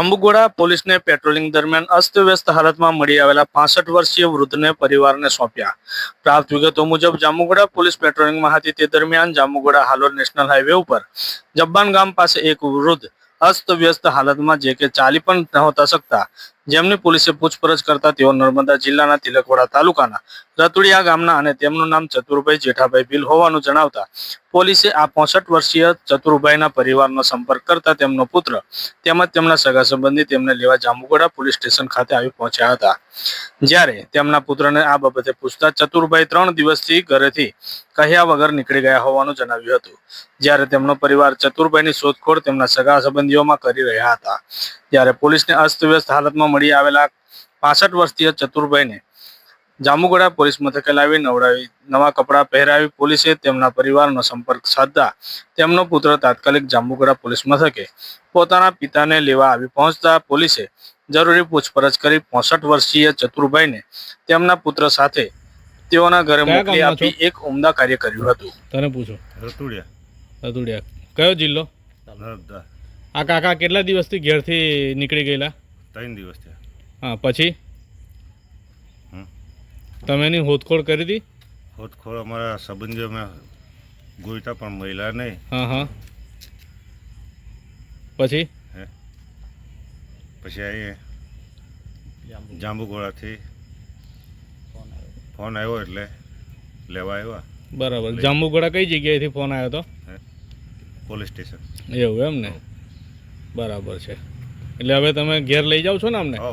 જાંબુગોડા પોલીસને પેટ્રોલિંગ દરમિયાન અસ્તવ્યસ્ત હાલતમાં મળી આવેલા પાસઠ વર્ષીય વૃદ્ધને પરિવારને સોંપ્યા. પ્રાપ્ત વિગતો મુજબ જાંબુગોડા પોલીસ પેટ્રોલિંગમાં હતી. તે દરમિયાન જાંબુગોડા હાલોર નેશનલ હાઈવે ઉપર જબ્બાન ગામ પાસે એક વૃદ્ધ અસ્તવ્યસ્ત હાલતમાં જે કે ચાલી પણ નહોતા શકતા જેમની પોલીસે પૂછપરછ કરતા તેઓ નર્મદા જિલ્લાના તિલકવાડા તાલુકાના રતુડિયા ગામના અને તેમનું નામ ચતુરભાઈ જેઠાભાઈ ભીલ હોવાનું જણાવતા પોલીસે આ પોસઠ વર્ષીય ચતુરભાઈના પરિવારનો સંપર્ક કરતા તેમનો પુત્ર તેમજ તેમના સગા સંબંધી તેમને લેવા જાંબુગોડા પોલીસ સ્ટેશન ખાતે આવી પહોંચ્યા હતા. જ્યારે તેમના પુત્રને આ બાબતે પૂછતા ચતુરભાઈ ત્રણ દિવસથી ઘરેથી કહ્યા વગર નીકળી ગયા હોવાનું જણાવ્યું હતું. જ્યારે તેમનો પરિવાર ચતુરભાઈની શોધખોળ તેમના સગા સંબંધીઓમાં કરી રહ્યા હતા. જ્યારે પોલીસને અસ્તવ્યસ્ત હાલતમાં મળી આવેલા પાસઠ વર્ષીય ચતુરભાઈને જામુગડા પોલીસ મથકે લાવી નવડાવી નવા કપડાં પહેરાવી પોલીસે તેમના પરિવારનો સંપર્ક સાધતા તેમનો પુત્ર તાત્કાલિક જાંબુગડા પોલીસ મથકે પોતાના પિતાને લેવા આવી પહોંચતા પોલીસે જરૂરી પૂછપરછ કરી પોસઠ વર્ષીય ચતુરભાઈને તેમના પુત્ર સાથે તેઓના ઘરે મોકલી આપી એક ઉમદા કાર્ય કર્યું હતું. તને પૂછો. રતુડિયા. રતુડિયા. કયો જિલ્લો? આ કાકા કેટલા દિવસથી ઘેરથી નીકળી ગયેલા? ત્રણ દિવસ થયા. હા પછી? હમ. તમે એની હોદખોળ કરી હતી? ખોદખોળ અમારા સંબંધીઓ અમે ગોઈતા પણ મહિલા નહીં. હા હા. પછી? પછી અહીં જાંબુઘોડાથી ફોન આવ્યો એટલે લેવા આવ્યા. બરાબર. જાંબુગોડા કઈ જગ્યાએથી ફોન આવ્યો હતો પોલીસ સ્ટેશન. એવું એમ ને? બરાબર છે. એટલે હવે તમે ઘેર લઈ જાઓ છો ને અમને? હો